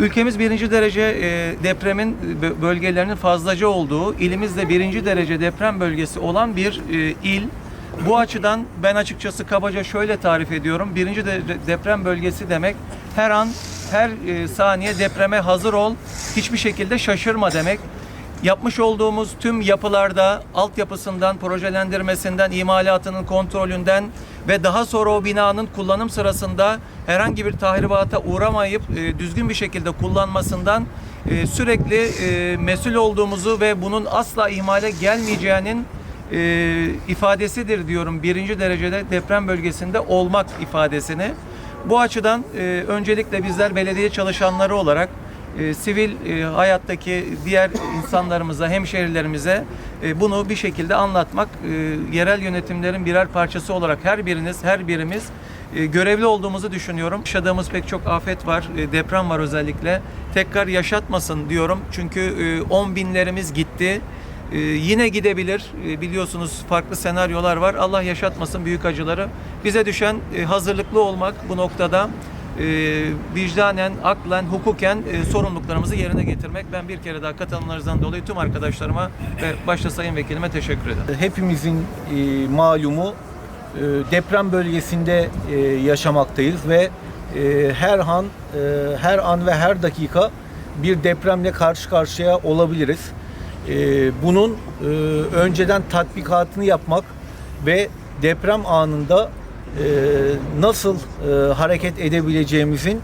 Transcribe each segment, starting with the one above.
Ülkemiz birinci derece e, depremin bö- bölgelerinin fazlaca olduğu, ilimizde birinci derece deprem bölgesi olan bir e, il. Bu açıdan ben açıkçası kabaca şöyle tarif ediyorum. Birinci derece deprem bölgesi demek her an, her e, saniye depreme hazır ol, hiçbir şekilde şaşırma demek. Yapmış olduğumuz tüm yapılarda altyapısından, projelendirmesinden, imalatının kontrolünden ve daha sonra o binanın kullanım sırasında herhangi bir tahribata uğramayıp e, düzgün bir şekilde kullanmasından e, sürekli e, mesul olduğumuzu ve bunun asla ihmale gelmeyeceğinin e, ifadesidir diyorum. Birinci derecede deprem bölgesinde olmak ifadesini. Bu açıdan e, öncelikle bizler belediye çalışanları olarak e, sivil e, hayattaki diğer insanlarımıza, hemşehrilerimize e, bunu bir şekilde anlatmak, e, yerel yönetimlerin birer parçası olarak her biriniz, her birimiz e, görevli olduğumuzu düşünüyorum. Yaşadığımız pek çok afet var, e, deprem var özellikle. Tekrar yaşatmasın diyorum çünkü e, on binlerimiz gitti. Ee, yine gidebilir. Ee, biliyorsunuz farklı senaryolar var. Allah yaşatmasın büyük acıları. Bize düşen e, hazırlıklı olmak bu noktada e, vicdanen, aklen, hukuken e, sorumluluklarımızı yerine getirmek. Ben bir kere daha katılımlarınızdan dolayı tüm arkadaşlarıma ve başta Sayın Vekilime teşekkür ederim. Hepimizin e, malumu e, deprem bölgesinde e, yaşamaktayız ve e, her an e, her an ve her dakika bir depremle karşı karşıya olabiliriz. E, bunun e, önceden tatbikatını yapmak ve deprem anında nasıl e, hareket edebileceğimizin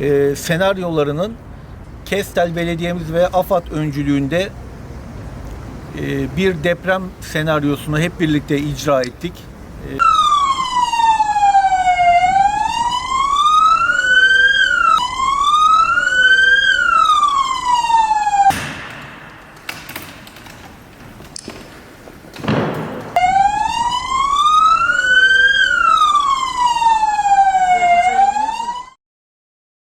e, senaryolarının Kestel Belediye'miz ve AFAD öncülüğünde e, bir deprem senaryosunu hep birlikte icra ettik.